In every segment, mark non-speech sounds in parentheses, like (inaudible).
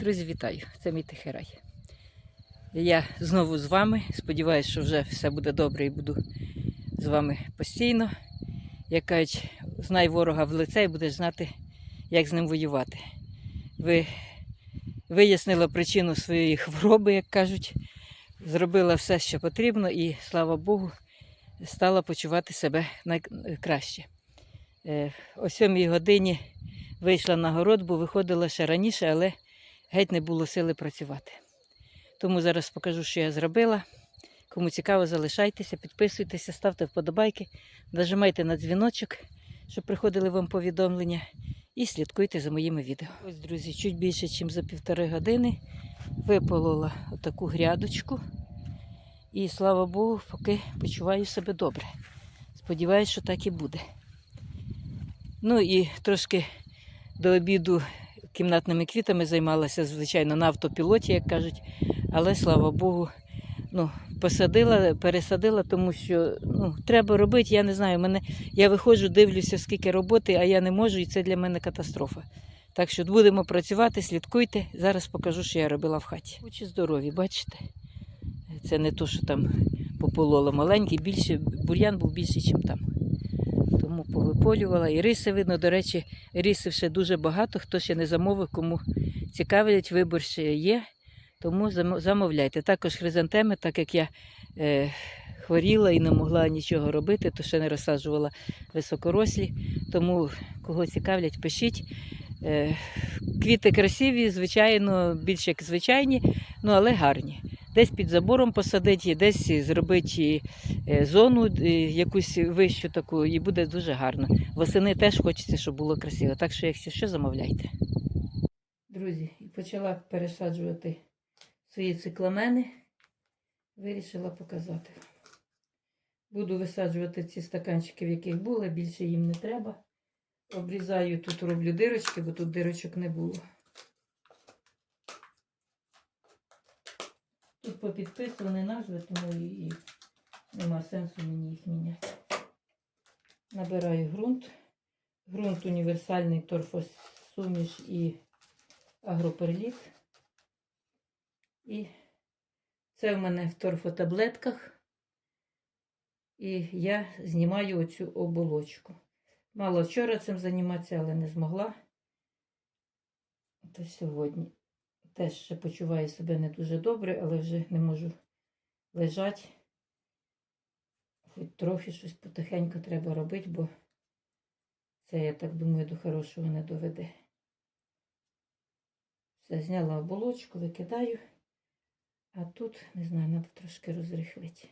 Друзі, вітаю! Це мій тихий рай. Я знову з вами. Сподіваюся, що вже все буде добре і буду з вами постійно. Як кажуть, знай ворога в лице і будеш знати, як з ним воювати. Ви вияснила причину своєї хвороби, як кажуть, зробила все, що потрібно, і слава Богу, стала почувати себе найкраще. Е, О 7 годині вийшла на город, бо виходила ще раніше, але геть не було сили працювати. Тому зараз покажу, що я зробила. Кому цікаво, залишайтеся, підписуйтеся, ставте вподобайки, нажимайте на дзвіночок, щоб приходили вам повідомлення, і слідкуйте за моїми відео. Ось, друзі, чуть більше, ніж за півтори години виполола отаку грядочку. І слава Богу, поки почуваю себе добре. Сподіваюсь, що так і буде. Ну і трошки до обіду кімнатними квітами займалася, звичайно, на автопілоті, як кажуть. Але слава Богу, ну, посадила, пересадила, тому що ну, треба робити. Я не знаю, мене, я виходжу, дивлюся, скільки роботи, а я не можу, і це для мене катастрофа. Так що будемо працювати, слідкуйте. Зараз покажу, що я робила в хаті. Очі здорові, бачите? Це не то, що там попололо маленький, більше, бур'ян був більший, ніж там. Повиполювала. І риси видно, до речі, рисів ще дуже багато. Хто ще не замовив, кому цікавлять, вибір ще є. Тому замовляйте. Також хризантеми, так як я е, хворіла і не могла нічого робити, то ще не розсаджувала високорослі. Тому кого цікавлять, пишіть. Е, квіти красиві, звичайно, більш як звичайні, ну але гарні. Десь під забором посадити, десь зробити е, зону е, якусь вищу таку, і буде дуже гарно. Восени теж хочеться, щоб було красиво. Так що, якщо що, замовляйте. Друзі, почала пересаджувати свої цикламени. Вирішила показати. Буду висаджувати ці стаканчики, в яких були, більше їм не треба. Обрізаю тут роблю дирочки, бо тут дирочок не було. Тут попідписувані назви, тому і, і нема сенсу мені їх міняти. Набираю ґрунт. Ґрунт універсальний торфосуміш і агроперліт. І це в мене в торфотаблетках. І я знімаю оцю оболочку. Мало вчора цим займатися, але не змогла. То сьогодні теж ще почуваю себе не дуже добре, але вже не можу лежати. Хоч трохи щось потихеньку треба робити, бо це, я так думаю, до хорошого не доведе. Все, зняла оболочку, викидаю. А тут, не знаю, треба трошки розрихлити.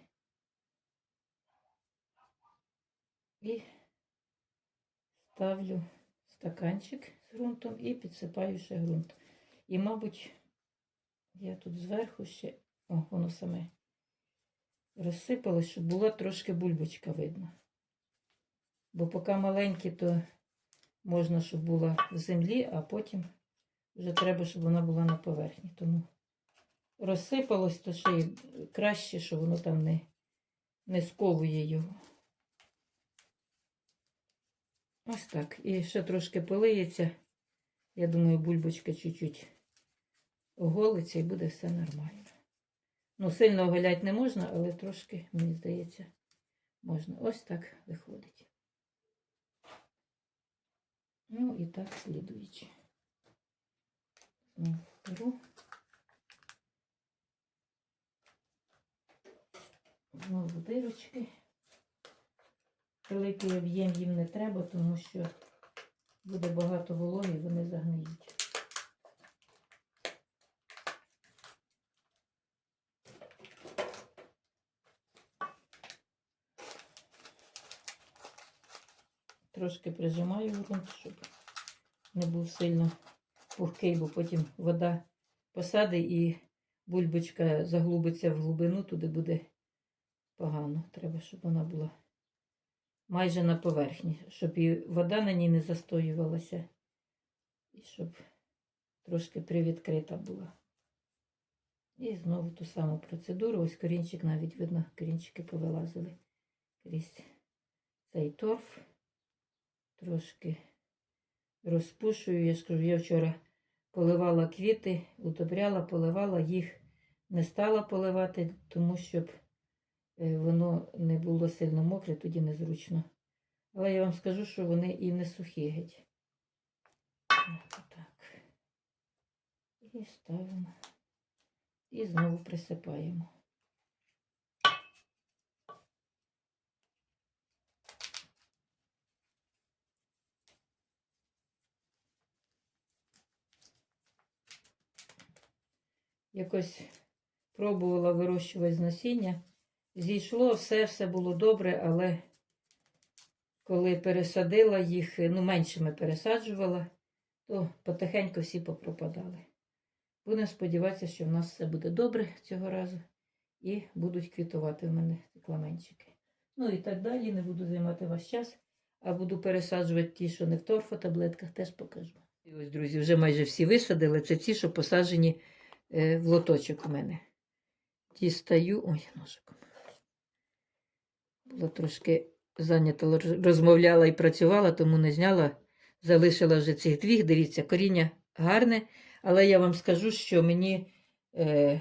І ставлю стаканчик з ґрунтом і підсипаю ще ґрунт. І, мабуть, я тут зверху ще, о, воно саме розсипалось, щоб була трошки бульбочка видно. Бо поки маленькі, то можна, щоб була в землі, а потім вже треба, щоб вона була на поверхні. Тому розсипалось, то ще й краще, що воно там не, не сковує його. Ось так. І ще трошки полиється. Я думаю, бульбочка чуть-чуть оголиться і буде все нормально. Ну, сильно оголяти не можна, але трошки, мені здається, можна. Ось так виходить. Ну і так слідуючи. Знову беру. Знову дирочки. Великий об'єм їм не треба, тому що буде багато вологи, вони загниють. Трошки прижимаю ґрунт, щоб не був сильно пухкий, бо потім вода посадить і бульбочка заглубиться в глибину, туди буде погано. Треба, щоб вона була майже на поверхні, щоб і вода на ній не застоювалася, і щоб трошки привідкрита була. І знову ту саму процедуру. Ось корінчик навіть видно, корінчики повилазили крізь цей торф. Трошки розпушую. Я ж кажу, я вчора поливала квіти, удобряла, поливала, їх не стала поливати, тому щоб е, воно не було сильно мокре, тоді незручно. Але я вам скажу, що вони і не сухі геть. Так. І ставимо. І знову присипаємо. Якось пробувала вирощувати з насіння. Зійшло, все, все було добре, але коли пересадила їх, ну, меншими пересаджувала, то потихеньку всі попропадали. Будемо сподіватися, що в нас все буде добре цього разу і будуть квітувати в мене кламенчики. Ну і так далі, не буду займати ваш час, а буду пересаджувати ті, що не в торфотаблетках, теж покажу. І ось, друзі, вже майже всі висадили. Це ті, що посаджені в лоточок у мене. Дістаю. Ой, ножиком. Була трошки зайнята, розмовляла і працювала, тому не зняла. Залишила вже цих двіх. Дивіться, коріння гарне, але я вам скажу, що мені е,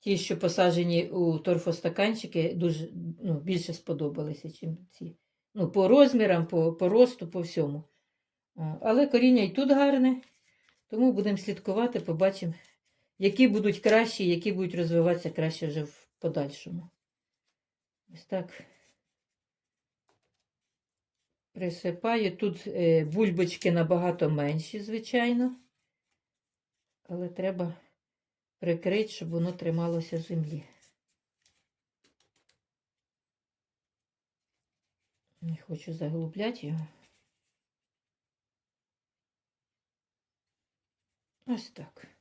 ті, що посаджені у торфостаканчики, дуже ну, більше сподобалися, ніж ці. Ну, по розмірам, по, по росту, по всьому. Але коріння і тут гарне, тому будемо слідкувати, побачимо, які будуть кращі, які будуть розвиватися краще вже в подальшому. Ось так. Присипаю. Тут е, бульбочки набагато менші, звичайно. Але треба прикрити, щоб воно трималося в землі. Не хочу заглубляти його. Ось так.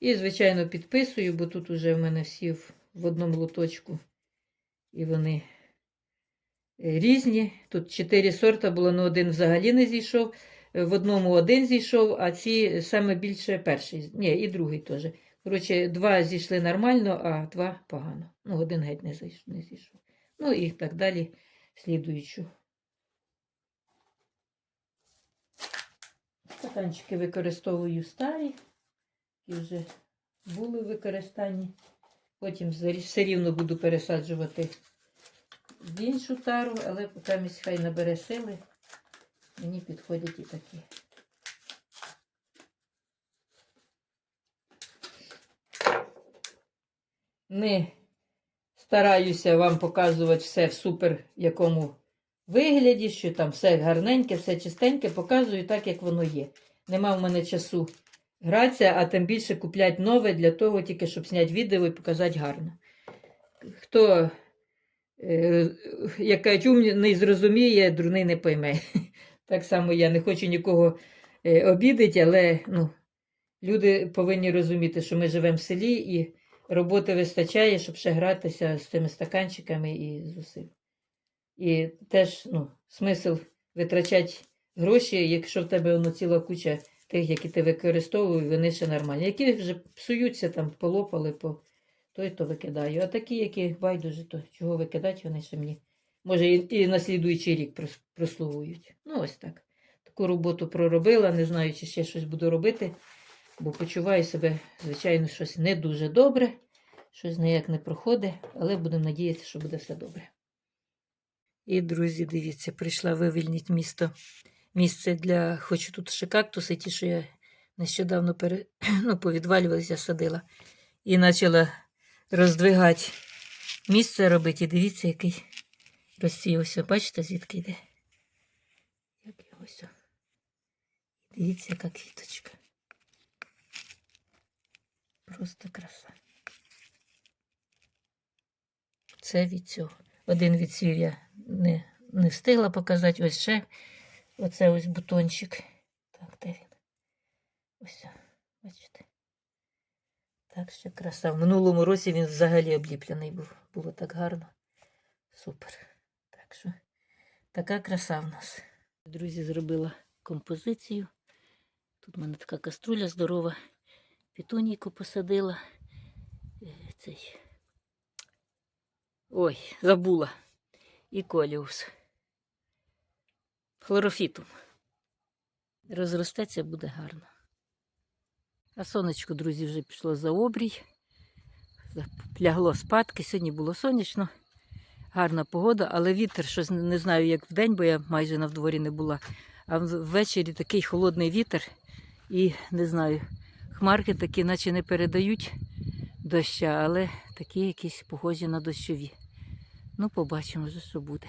І, звичайно, підписую, бо тут уже в мене всі в, одному лоточку. І вони е, різні. Тут чотири сорта було, але один взагалі не зійшов. В одному один зійшов, а ці саме більше перший. Ні, і другий теж. Коротше, два зійшли нормально, а два погано. Ну, один геть не зійшов. Не зійшов. Ну і так далі, слідуючу. Стаканчики використовую старі, які вже були в використанні. Потім все рівно буду пересаджувати в іншу тару, але поки місь хай набере сили, мені підходять і такі. Не стараюся вам показувати все в супер якому вигляді, що там все гарненьке, все чистеньке, показую так, як воно є. Нема в мене часу гратися, а тим більше купляти нове для того, тільки щоб зняти відео і показати гарно. Хто, е, як кажуть, умний зрозуміє, дурний не пойме. (laughs) Так само я не хочу нікого е, обідати, але ну, люди повинні розуміти, що ми живемо в селі і роботи вистачає, щоб ще гратися з цими стаканчиками і з усім. І теж ну, смисл витрачати гроші, якщо в тебе воно ціла куча тих, які ти використовуєш, вони ще нормальні. Які вже псуються, там полопали, по той то викидаю. А такі, які байдуже, то чого викидати, вони ще мені. Може, і, на слідуючий рік прослугують. Ну, ось так. Таку роботу проробила, не знаю, чи ще щось буду робити, бо почуваю себе, звичайно, щось не дуже добре, щось ніяк не проходить, але будемо надіятися, що буде все добре. І, друзі, дивіться, прийшла вивільнити місто. Місце для. Хочу тут ще кактуси, ті, що я нещодавно пере... (clears throat) ну, повідвалювалися, садила. І почала роздвигати місце робити. І дивіться, який розсіявся. Бачите, звідки йде? Як його ось. Дивіться, яка квіточка. Просто краса. Це від цього. Один відсвів я не, не встигла показати. Ось ще. Оце ось бутончик. Так, де він? Ось, бачите. Так, ще краса. В минулому році він взагалі обліплений був. Було так гарно. Супер. Так що така краса в нас. Друзі, зробила композицію. Тут в мене така каструля здорова. Пітонійку посадила. Е, Цей. Ой, забула. І коліус. Хлорофітум. Розростеться буде гарно. А сонечко, друзі, вже пішло за обрій. Лягло спадки. Сьогодні було сонячно, гарна погода, але вітер, щось не- знаю, як вдень, бо я майже на дворі не була. А ввечері такий холодний вітер. І не знаю, хмарки такі, наче не передають доща, але такі якісь похожі на дощові. Ну, побачимо, що буде.